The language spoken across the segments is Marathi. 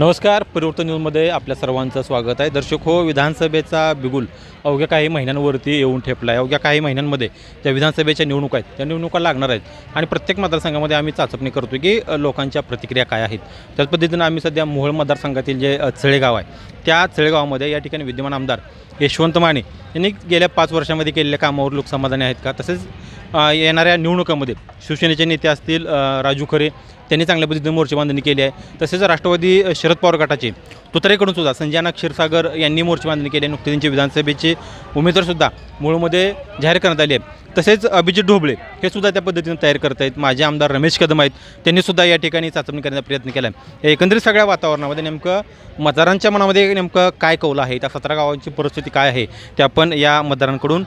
नमस्कार परिवर्तन न्यूजमध्ये आपल्या सर्वांचं स्वागत आहे. दर्शक हो विधानसभेचा बिगुल अवघ्या काही महिन्यांवरती येऊन ठेपला आहे अवघ्या काही महिन्यांमध्ये ज्या विधानसभेच्या निवडणुका आहेत. त्या निवडणुका लागणार आहेत. आणि प्रत्येक मतदारसंघामध्ये आम्ही चाचपणी करतो की लोकांच्या प्रतिक्रिया काय आहेत. त्याच पद्धतीनं आम्ही सध्या मोहोळ मतदारसंघातील जे चळेगाव आहे त्या चळेगावामध्ये या ठिकाणी विद्यमान आमदार यशवंत माने यांनी गेल्या पाच वर्षामध्ये केलेल्या कामावर लोक समाधानी आहेत का? तसेच येणाऱ्या निवडणुकामध्ये शिवसेनेचे नेते असतील राजू खरे त्यांनी चांगल्या पद्धतीने मोर्चेबांधणी केली आहे. तसेच राष्ट्रवादी शरद पवार गटाचे तुतारेकडून सुद्धा संजयाना क्षीरसागर यांनी मोर्चेबांधणी केली आहे. नुकतीच त्यांचे विधानसभेचे उमेदवारसुद्धा मूळमध्ये जाहीर करण्यात आले आहे तसेच अभिजित ढोबळे हे सुद्धा त्या पद्धतीने तयार करत आहेत माझे आमदार रमेश कदम आहेत. त्यांनी सुद्धा या ठिकाणी चाचणी करण्याचा प्रयत्न केला आहे एकंदरीत सगळ्या वातावरणामध्ये नेमकं मतदारांच्या मनामध्ये नेमकं काय कौल आहे? त्या सतरा गावांची परिस्थिती काय आहे? ते आपण या मतदारांकडून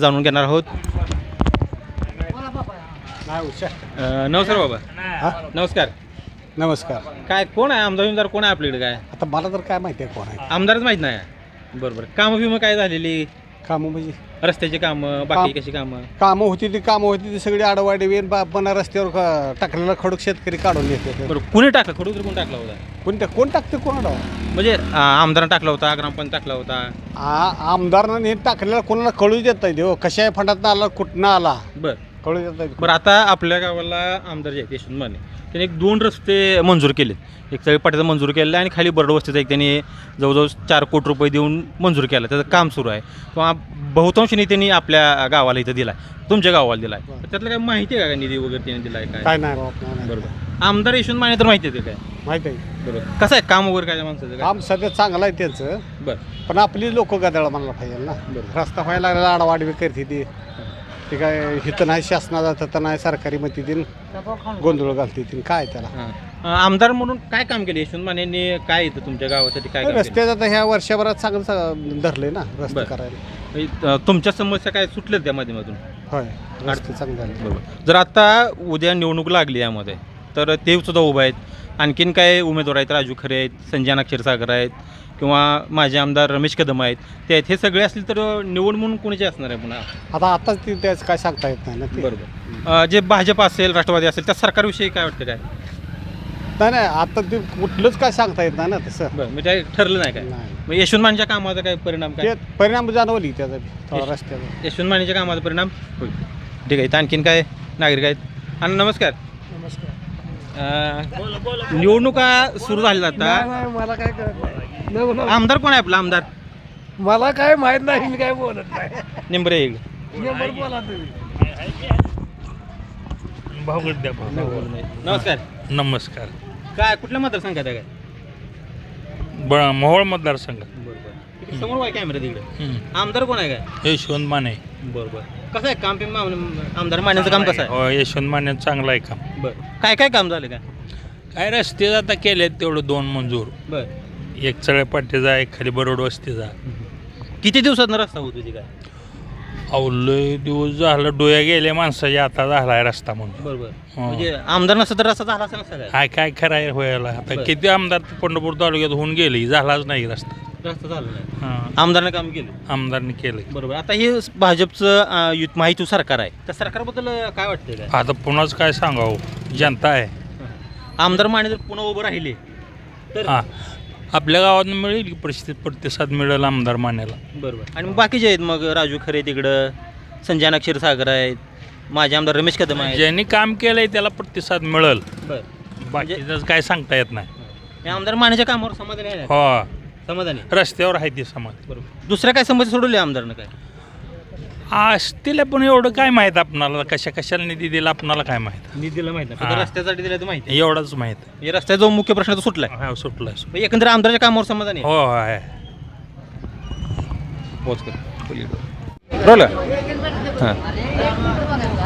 जाणून घेणार आहोत. नमस्कार बाबा. हा? नमस्कार. नमस्कार. काय कोण आहे? आमदार विमदार कोण आहे आपल्याकडे काय? आता मला तर काय माहिती आहे कोण आहे. आमदारच माहीत नाही. बरोबर. कामं बिमं काय झालेली? कामं म्हणजे रस्त्याची कामं बाकी काम- कशी कामं? कामं होती ती कामं होती ती सगळी आडवाडी वेन बापांना रस्त्यावर क- टाकलेला खडूक शेतकरी काढून बरोबर कुणी टाकलं? खडू कोण टाकला होता? कोणत्या कोण टाकते कोणाला? म्हणजे आमदारानं टाकला होता ग्रामपंचायत टाकला होता. आ- आमदारानं हे टाकलेला कोणाला कळू देत नाही हो कशा फंडात आला कुठनं आला. बरं. कळू देत बरं आता आपल्या गावाला आमदार जे आहेत यशवंत माने त्यांनी एक दोन रस्ते मंजूर केलेत. एक तळी पाट्याचा मंजूर केलेला आहे आणि खाली बर्डवस्तीचा एक त्यांनी जवळजवळ चार कोटी रुपये देऊन मंजूर केला. त्याचं काम सुरू आहे. किंवा बहुतांश निधींनी आपल्या गावाला इथं दिला आहे तुमच्या गावाला दिला आहे. त्यातलं काय माहिती आहे का? निधी वगैरे त्यांनी दिला आहे काय? काय नाही बाप नाही, नाही. बरोबर. आमदार यशवंत माने तर माहिती आहे ते काय? माहिती आहे. बरोबर. कसं आहे? काम वगैरे काय त्या माणसाचं काय? काम सध्या चांगलं आहे त्यांचं. बरं. पण आपली लोक गदाळ म्हणायला पाहिजे ना. बरोबर. रस्ता व्हायला लागला आडवाडवी करते ती. ते काय हिथं नाही शासनाचा तर नाही सरकारी मग ती गोंधळ घालते काय त्याला? हां. अं, आमदार म्हणून काय काम केले? यशवंत माने काय येतं तुमच्या गावासाठी काय काम केलं? रस्त्याचं आता ह्या वर्षभरात चांगलं चा- धरलंय ना रस्ते बरं. करायला. अं, तुमच्या समस्या काय सुटल्यात त्या माध्यमातून? होय रस्ते चांगले झाले. बरोबर. जर आता उद्या निवडणूक लागली यामध्ये तर ते सुद्धा उभं आहेत. आणखीन काय उमेदवार आहेत? राजू खरे आहेत संजना क्षीरसागर आहेत किंवा माझे आमदार रमेश कदम आहेत ते आहेत. हे सगळे असले तर निवड म्हणून कोणाचे असणार आहे पुन्हा? आता आताच ती त्याच काय सांगता येत नाही ना ते. बरोबर. अं, जे भाजप असेल राष्ट्रवादी असेल त्या सरकारविषयी काय वाटतं काय? नाही नाही आता ते कुठलंच काय सांगता येत नाही ना तसं. बरं म्हणजे ठरलं नाही काय? नाही. मग यशवंत मानेच्या कामाचा काय परिणाम काय? ते परिणाम जाणवली त्याचा थोडा रस्त्याचा यशवंत मानेच्या कामाचा परिणाम होईल. ठीक आहे इथं आणखीन काय नागरिक आहेत? आणि नमस्कार. अं, निवडणुका सुरू झाल्या आता. मला काय कळत आमदार कोण आहे आपला आमदार? मला काय माहीत नाही मी काय बोलत नाही. नेंबर एक. नंबर बोला तुम्ही. भाऊगड द्या भाऊ. नमस्कार. नमस्कार. काय कुठल्या मतदारसंघात आहे काय? ब मोहोळ मतदारसंघ. बरोबर समोर काय कॅमेरा तिकडे. हं. आमदार कोण आहे काय? यशवंत माने. बरोबर कसं आहे काम पिम आमदार मान्याचं काम कसं आहे? हो, यशवंत माने चांगलं आहे काम. बरं. काय काय काम झालं काय काय रस्ते आता केले तेवढं दोन मंजूर. बरं. एक चळेपाटीचा एक खाली बरोड वस्तीचा किती दिवसात रस्ता होतो तुझी काय? अहो लय दिवस झालं डोया गेले माणसाच्या आता झालाय रस्ता म्हणून. बरोबर. हो. म्हणजे आमदार नसतं तर रस्ता झाला असं नसतं काय काय काय खराय व्हायला आता बरं. किती आमदार पंढरपूर तालुक्यात होऊन गेले झालाच नाही रस्ता. रस्ता झाला नाही. हां. आमदारनं काम केलं. आमदारने केलंय. बरोबर. आता हे भाजपचं अं, माहिती सरकार आहे. त्या सरकारबद्दल अं, काय वाटतंय काय? आता पुन्हाच काय सांगावं? जनता आहे. आमदार माने जर पुन्हा उभं राहिले तर हां. आपल्या गावात मिळेल की परिस्थिती प्रतिसाद मिळेल आमदार मान्याला? बरोबर. आणि मग बाकीचे आहेत मग राजू खरे तिकडं संजय क्षीरसागर आहेत माझे आमदार रमेश कदम आहेत. ज्यांनी काम केलंय त्याला प्रतिसाद मिळेल. बरं. बाकीचं काय सांगता येत नाही. हे आमदार मानेच्या कामावर समाधानी आहे ना? हो. समाधानी रस्त्यावर आहे ती समाज बरोबर. दुसऱ्या काय समस्या सोडवल्या आमदारनं काय? असतील पण एवढं काय माहीत आपणाला? कशा कशाला निधी दिला आपणाला काय माहीत? निधीला माहिती नाही. फक्त हां. रस्त्यासाठी दिलं तर माहिती एवढंच माहीत. आहे. हे रस्त्याचा जो मुख्य प्रश्न तो सुटलाय. हा सुटलं मग एकंदर आमदारच्या कामावर समाधानी आहे. हो आहे. रोल हां.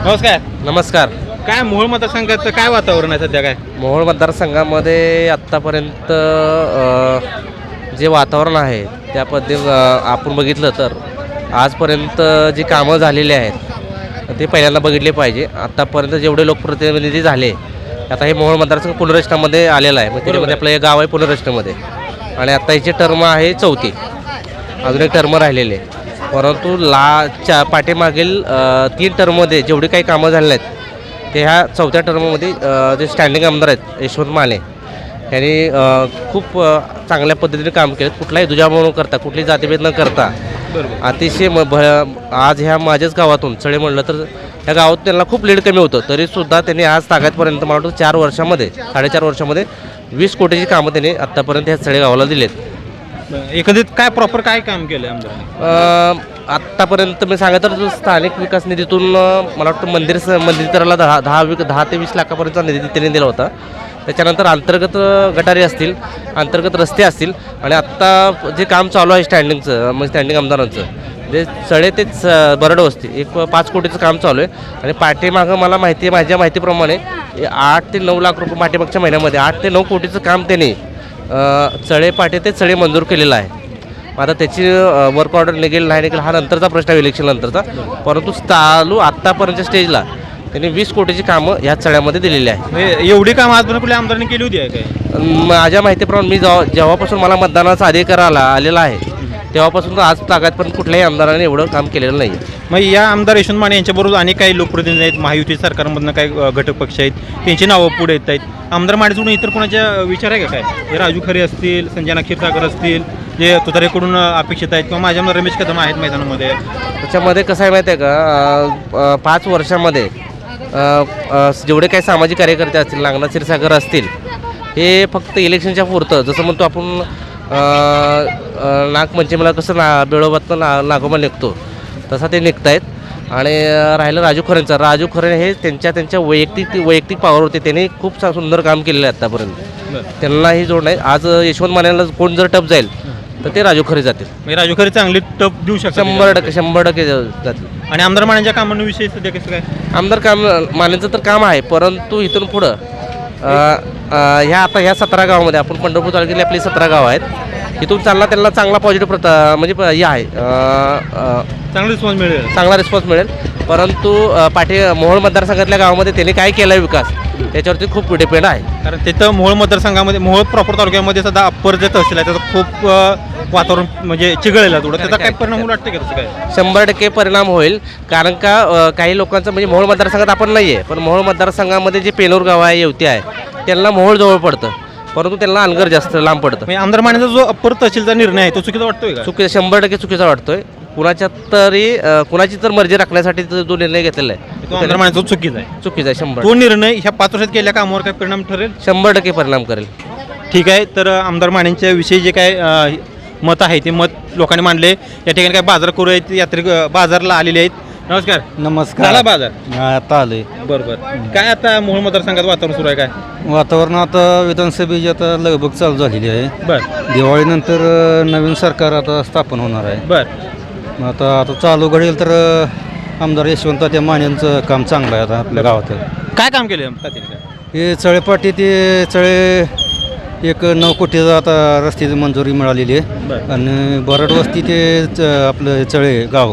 नमस्कार. नमस्कार. काय मोहोळ मतदारसंघाचं काय वातावरण आहे सध्या काय? मोहोळ मतदारसंघामध्ये आत्तापर्यंत अ, जे वातावरण आहे त्या पद्धती आपण बघितलं तर आजपर्यंत जी कामं झालेली आहेत ते पहिल्यांदा बघितले पाहिजे. आत्तापर्यंत जेवढे लोकप्रतिनिधी झाले आता हे मोहोळ मतदारसंघ पुनर्रचनामध्ये आलेला आहे. मग त्याच्यामध्ये आपलं हे गाव आहे पुनर्रचनामध्ये. आणि आता हिची टर्म आहे चौथी. अजून एक टर्म राहिलेली आहे. परंतु ला च्या पाठीमागील तीन टर्ममध्ये जेवढी काही कामं झालेली आहेत ते ह्या चौथ्या टर्ममध्ये जे स्टँडिंग आमदार आहेत यशवंत माने यांनी खूप चांगल्या पद्धतीने काम केलं. कुठलाही दुजाभाव न करता कुठली जातीभेद न करता अतिशय म भ आज ह्या माझ्याच गावातून चळे म्हणलं तर ह्या गावात त्यांना खूप लीड कमी होतं. तरीसुद्धा त्यांनी आज तागायतपर्यंत मला वाटतं चार वर्षामध्ये साडेचार वर्षामध्ये वीस कोटीची कामं त्यांनी आत्तापर्यंत ह्या चळे गावाला दिलेत. एकंदरीत काय प्रॉपर काय काम केलं आमदारांनी? अ, आत्तापर्यंत मी सांगा तर स्थानिक विकास निधीतून अ, मला वाटतं मंदिर स- मंदिराला दहा दहा वी दहा ते वीस लाखापर्यंतचा निधी त्यांनी दिला होता. त्याच्यानंतर अंतर्गत गटारी असतील अंतर्गत रस्ते असतील आणि आत्ता जे काम चालू आहे स्टँडिंगचं म्हणजे स्टँडिंग आमदारांचं जे सळे ते बरड वस्ती एक पाच कोटीचं काम चालू आहे. आणि पाठीमागं मला माहिती आहे माझ्या माहितीप्रमाणे आठ ते नऊ लाख रुपये पाठीमागच्या महिन्यामध्ये आठ ते नऊ कोटीचं काम त्यांनी चळे पाटे ते चळे मंजूर केलेलं आहे. आता त्याची वर्क ऑर्डर निघेल नाही निघेल हा नंतरचा प्रश्न आहे इलेक्शननंतरचा परंतु चालू आत्तापर्यंतच्या स्टेजला त्यांनी वीस कोटीची कामं ह्या चळ्यामध्ये दिलेली आहे. म्हणजे एवढी कामं आजपर्यंत कुठल्या आमदारांनी केली होती आहे काय? माझ्या माहितीप्रमाणे मी जेव्हा जेव्हापासून मला मतदानाचा अधिकार आला आलेला आहे तेव्हापासून तर आज तागातपर्यंत कुठल्याही आमदाराने एवढं काम केलेलं नाही मग या आमदार यशवंत माने यांच्याबरोबर अनेक काही लोकप्रतिनिधी आहेत महायुती सरकारमधनं काही अ, घटक पक्ष आहेत त्यांची नावं पुढे येत आहेत. आमदार माने सोडून इतर कोणाच्या विचार आहे का काय? हे राजू खरे असतील संजना क्षीरसागर असतील जे तुतारेकडून अ, अपेक्षित आहेत किंवा माझ्या रमेश कदम आहेत मैदानामध्ये. त्याच्यामध्ये कसं आहे माहिती आहे का? अं, अं, पाच वर्षामध्ये जेवढे काही सामाजिक कार्यकर्ते असतील नागनाथ क्षीरसागर असतील हे फक्त इलेक्शनच्या पुरतं. जसं म्हणतो आपण नागपंचमीला कसं ना बेळोबातनं ना नागोबा निघतो तसा ते निघत आहेत आणि राहिलं राजू खरेंचं. राजू खरे हे त्यांच्या त्यांच्या वैयक्तिक वैयक्तिक पावरवरती त्यांनी खूप सुंदर काम केलेलं आहे आत्तापर्यंत त्यांनाही जोड नाही. आज यशवंत मानेला कोण जर टप जाईल तर ते राजू खरे जातील. म्हणजे राजू खरे चांगली टप देऊ शकतात. शंभर टक्के शंभर टक्के जातील. आणि आमदार मानेच्या कामांविषयी सध्या कसं काय? आमदार काम मानेचं तर काम आहे परंतु इथून पुढं अ, अ, ह्या आता ह्या सतरा गावामध्ये आपण पंढरपूर तालुक्यातली आपली सतरा गावं आहेत. इथून चालला त्यांना चांगला पॉझिटिव्ह प्रता म्हणजे प- हे आहे अ, अ, चांगला रिस्पॉन्स मिळेल. चांगला रिस्पॉन्स मिळेल. परंतु पाठी मोहोळ मतदारसंघातल्या गावामध्ये त्यांनी काय केलं आहे विकास? त्याच्यावरती खूप डिपेंड आहे. कारण तिथं मोहोळ मतदारसंघामध्ये मोहोळ प्रॉपर तालुक्यामध्ये सध्या अप्पर जे तहसील आहे त्याचं खूप वातावरण म्हणजे चिघळलेलं थोडं. त्याचा काय परिणाम वाटतं का काय? शंभर टक्के परिणाम होईल. कारण का काही लोकांचं म्हणजे मोहोळ मतदारसंघात आपण नाही आहे पण मोहोळ मतदारसंघामध्ये जे पेनूर गाव आहे येवती आहे त्यांना मोहोळ जवळ पडतं. परंतु त्यांना अनगर जास्त लांब पडतं. म्हणजे आमदार मानेचा जो अप्पर तहसीलचा निर्णय आहे तो चुकीचा वाटतोय का? चुकी शंभर टक्के चुकीचा वाटतोय. कुणाच्या तरी अ, कुणाची तर मर्जी राखण्यासाठी तो जो निर्णय घेतलेला तो आहे आमदार मानेचा चुकीचा आहे. चुकीचा आहे शंभर तो निर्णय ह्या पाच वर्षात केलेल्या कामावर काय परिणाम ठरेल? शंभर टक्के परिणाम करेल. ठीक आहे तर अ, आमदार मानेंच्या विषयी जे काय अ, मत आहे ते मत लोकांनी मांडले. या ठिकाणी काय बाजार करू आहेत यात्रिक बाजारला आलेले आहेत. नमस्कार. झाला नमस्कार बाजार आता आले बरं बरं. काय आता मोहोळ मतदारसंघात वातावरण सुरू आहे काय? वातावरण आता विधानसभेची आता लगबग चालू झालेली आहे. बरं. दिवाळीनंतर अ, नवीन सरकार आता स्थापन होणार आहे. बरं. आता आता चालू घडेल तर आमदार यशवंत त्या मान्यांचं काम चांगलं आहे आता आपल्या गावात. काय काम केलं तात्याने? काय हे चळेपाटी ते चळे एक नऊ कोटीचा आता रस्त्याची मंजुरी मिळालेली आहे. बरं. आणि बरड वस्ती ते च- आपलं चळे गाव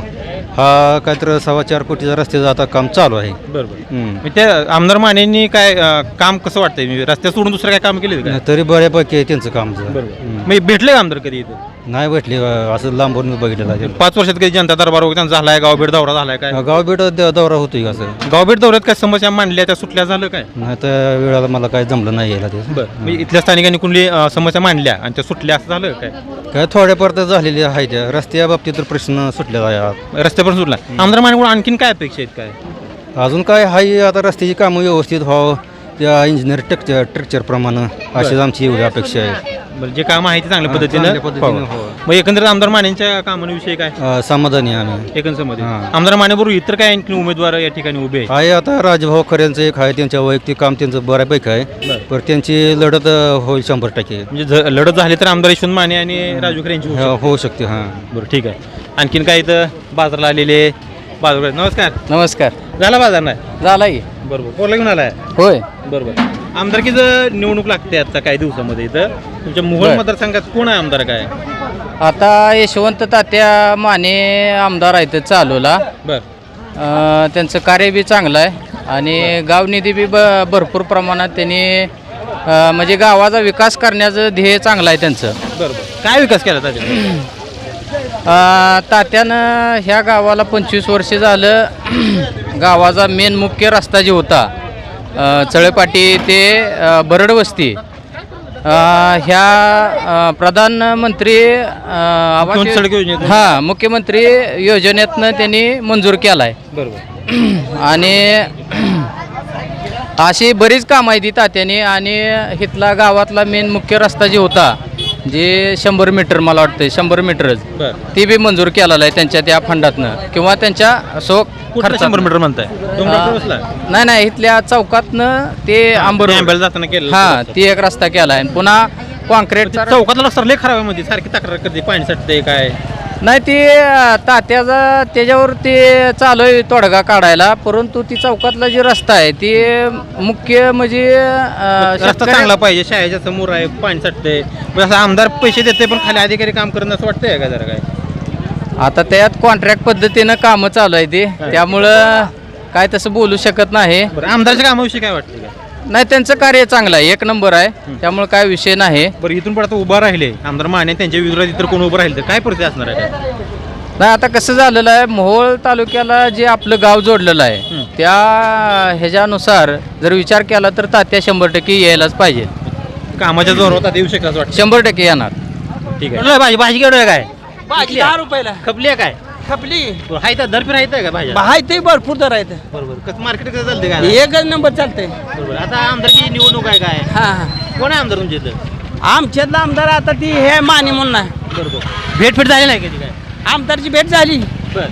हा काहीतरी सव्वा चार कोटीचा रस्त्याचं आता काम चालू आहे. बरं बरं. हम्म. मग त्या आमदार मानेंनी काय अ, काम कसं वाटतंय? म्हणजे रस्त्या सोडून दुसरं काय काम केलं का? तरी बऱ्यापैकी आहे त्यांचं काम. बरोबर मग भेटले का आमदार कधी इथं? नाही भेटली असं लांबून बघितलेलं आहे पाच वर्षात कधी जनता दरबार वगैरे त्यांचा झालाय गाव भेट दौरा झालाय काय? गाव भेट द- दौरा होतोय का असं? गाव भेट दौऱ्यात काय समस्या मांडल्या त्या सुटल्या झालं काय? नाही तर वेळाला मला काय जमलं नाही यायला ते. बरं म्हणजे इथल्या स्थानिकांनी कुठली अ, समस्या मांडल्या आणि त्या सुटल्या असं झालं काय? काय थोड्याफार तर झालेली आहे त्या. रस्त्या बाबतीत तर प्रश्न सुटलेला आहे रस्त्यापासून सुटला. आमदार मानेकडून आणखीन काय अपेक्षा आहेत काय? अजून काय आहे आता रस्त्याची कामं व्यवस्थित व्हावं. त्या इंजिनियर टेक्चर टेक्चरप्रमाणे अशीच आमची एवढी अपेक्षा आहे बरं जे काम आहे ते चांगल्या हा, पद्धतीनं चांगल्या पद्धतीनं. व्हावं. मग एकंदरीत आमदार मानेंच्या कामांविषयी काय अ, समाधानी आहे आम्ही एकंदरमध्ये हा. आमदार मानेबरोबर इतर काय आणखी उमेदवार या ठिकाणी उभे आहेत आहे आता राजभाऊ खऱ्यांचं एक आहे त्यांच्या वैयक्तिक काम त्यांचं बऱ्यापैकी आहे बरं. पण त्यांची लढत अ, होईल शंभर टक्के म्हणजे लढत झाली तर आमदार यशवंत माने आणि राजू खरे यांची होऊ हो- होऊ शकते हां शकते. बरं ठीक आहे आणखीन काय इथं बाजारला आलेले बाजार नमस्कार. नमस्कार. झाला बाजार नाही? झाला की. बरोबर. कोणला घेऊन आलाय? होय. बरोबर. आमदारकीचं निवडणूक लागते आता काही दिवसामध्ये इथं. तुमच्या मोहोळ बरं. मतदारसंघात कोण आहे आमदार काय? आता यशवंत तात्या माने आमदार आहेत चालूला. बर. अं, त्यांचं कार्य बी चांगलं आहे. आणि गाव निधी बी ब भरपूर प्रमाणात त्यांनी अं, म्हणजे गावाचा विकास करण्याचं ध्येय चांगलं आहे त्यांचं. बरोबर. काय विकास केला त्याच्या तात्यानं ह्या गावाला पंचवीस वर्ष झालं. गावाचा मेन मुख्य रस्ता जे होता चळेपाटी ते बरडवस्ती. ह्या प्रधानमंत्री? हां मुख्यमंत्री योजनेतनं त्यांनी मंजूर केला आहे बरोबर आणि अशी बरीच कामं आहेत ती तात्याने. आणि इथला गावातला मेन मुख्य रस्ता जे होता जे शंभर मीटर मला वाटतं शंभर मीटरच. बरं. ती बी मंजूर केलेला आहे त्यांच्या त्या फंडातनं. किंवा त्यांच्या सो खर्चातनं. शंभर मीटर म्हणताय? डोंगरावर बसला नाही नाही इथल्या चौकातनं ते आंबर आंब्याला जाताना केलं हा ती एक रस्ता केला आहे पुन्हा कॉन्क्रीटचा चौकातला रस्ता लय खराब आहे मध्ये सारखी तक्रार करते पाणी साठते काय? नाही ती तात्याचा त्याच्यावर ते चालू आहे तोडगा काढायला. परंतु ती चौकातला जे रस्ता आहे ती मुख्य म्हणजे अं, रस्ता शेतकऱ्या- चांगला पाहिजे शाळेच्या समोर आहे पाणी साठते असं आमदार पैसे देते पण खाली अधिकारी काम करत असं वाटतंय का जरा काय? आता त्यात कॉन्ट्रॅक्ट पद्धतीनं कामं चालू आहे ती. त्यामुळं काय तसं बोलू शकत नाही. बरं आमदारच्या कामाविषयी काय वाटतं नाही त्यांचं कार्य चांगलं आहे. एक नंबर आहे. त्यामुळे काय विषय नाही. बरं इथून पण आता उभा राहिले. आमदार माने त्यांच्या विरोधात इतर कोण उभं राहिले तर काय परिस्थिती असणार आहे काय नाही आता कसं झालेलं आहे मोहोळ तालुक्याला जे आपलं गाव जोडलेलं आहे. त्या ह्याच्यानुसार जर विचार केला तर तात्या शंभर टक्के यायलाच पाहिजे. कामाच्या जोरावर आता येऊ वाटतं. शंभर टक्के येणार. ठीक आहे भाजी? भाजी केवढं आहे काय? भाजी दहा रुपयाला. खपली आहे काय? खपली. हाय तर दर फिर आहे का ते भरपूर दर आहेत. बरोबर कसं मार्केट कसं चालते काय एकच नंबर चालतंय. बरोबर आता आमदारची निवडणूक आहे काय? हा हा. कोण आहे आमदार तुमच्या इथं? आमच्यातला आमदार आता ती हे माने म्हणून आहे बरोबर भेट फेट झाली नाही कधी काय? आमदारची भेट झाली. बर.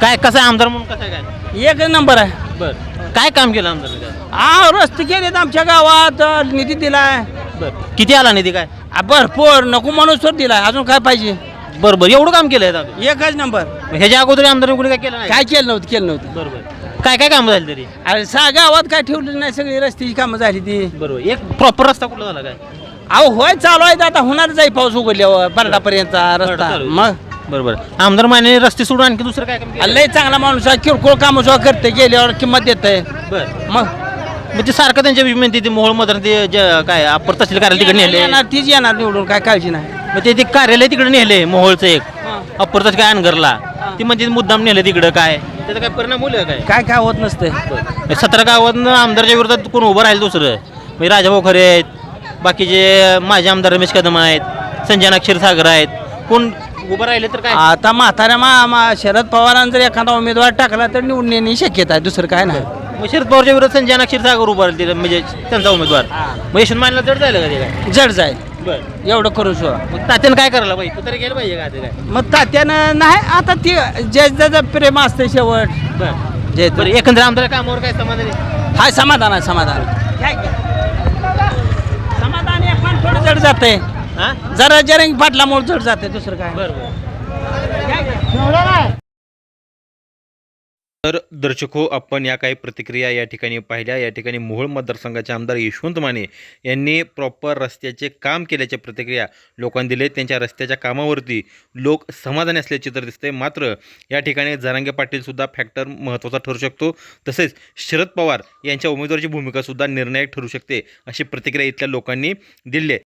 काय कसं आहे आमदार म्हणून कसं आहे काय? एकच नंबर आहे. बर. काय काम केलं आमदार काय हा रस्ते केलेत आमच्या गावात. निधी दिलाय. बर. किती आला निधी काय? आ, भरपूर. नको म्हणून दिलाय. अजून काय पाहिजे? बरं बरं. एवढं काम केलंय आता? एकच नंबर. ह्याच्या अगोदर आमदार कोणी काय केलं नाही? काय केलं नव्हतं केलं नव्हतं. बरोबर काय काय काम झाली तरी? अरे सा गावात काय ठेवलं नाही सगळी रस्त्याची कामं झाली ती. बरोबर एक प्रॉपर रस्ता कुठला झाला काय? अहो होय चालू आहे आता होणारच आहे पाऊस उघडल्यावर बरडापर्यंतचा रस्ता. चालू आहे. मग? बरोबर आमदार माने रस्ते सोडून आणखी दुसरं काय काम केलं? लय चांगला माणूस आहे किरकोळ कामं सुद्धा करते गेल्यावर किंमत देते बरं. मग? मग ते सारखं त्यांच्या विषयी ते मोहोळ मधून ते जे काय अप्पर तहसील कार्यालय तिकडे नेले येणार तीच येणार निवडून काय काळजी नाही. मग ते ते कार्यालय तिकडे नेले मोहोळचं एक अप्पर तहसील काय अनगरला. ती म्हणजे मुद्दाम नेलं तिकडं काय. त्याचा काय परिणाम होईल काय? काय काय होत नसते. सतरा गावातनं आमदारच्या विरोधात कोण उभं राहील दुसरं? म्हणजे राजाभाऊ खरे आहेत बाकीचे माझे आमदार रमेश कदम आहेत संजय क्षीरसागर आहेत कोण उभं राहिले तर काय? आता म्हाताऱ्या मा शरद पवारांनी जर एखादा उमेदवार टाकला तर निवडून शक्यता आहे दुसरं काय नाही. मग शरद पवारच्या विरोधात संजय क्षीरसागर उभं राहिले म्हणजे त्यांचा उमेदवार. मग यशवंत मानला जड झालं का ते काय? जड जाईल. बरं. एवढं करून सुद्धा मग तात्यानं काय करायला पाहिजे तू तरी गेलं पाहिजे का काय? मग तात्यानं नाही आता ती ज्याचं प्रेम असते शेवट. बरं. जे बरं एकंदर आमदार कामावर काय समाधान आहे? हाय समाधान आहे समाधान. समाधान एक पण थोडं जड जाते हां? जरा जरंग फाटल्यामुळे जड जाते दुसरं काय? बरं बरं. तर दर्शक हो आपण या काही प्रतिक्रिया या ठिकाणी पाहिल्या. या ठिकाणी मोहोळ मतदारसंघाचे आमदार यशवंत माने यांनी प्रॉपर रस्त्याचे काम केल्याच्या प्रतिक्रिया लोकांनी दिले त्यांच्या रस्त्याच्या कामावरती लोक समाधानी असल्याचे तर दिसते मात्र या ठिकाणी जरांगे पाटीलसुद्धा फॅक्टर महत्त्वाचा ठरू शकतो. तसेच शरद पवार यांच्या उमेदवाराची भूमिकासुद्धा निर्णायक ठरू शकते अशी प्रतिक्रिया इथल्या लोकांनी दिली आहे.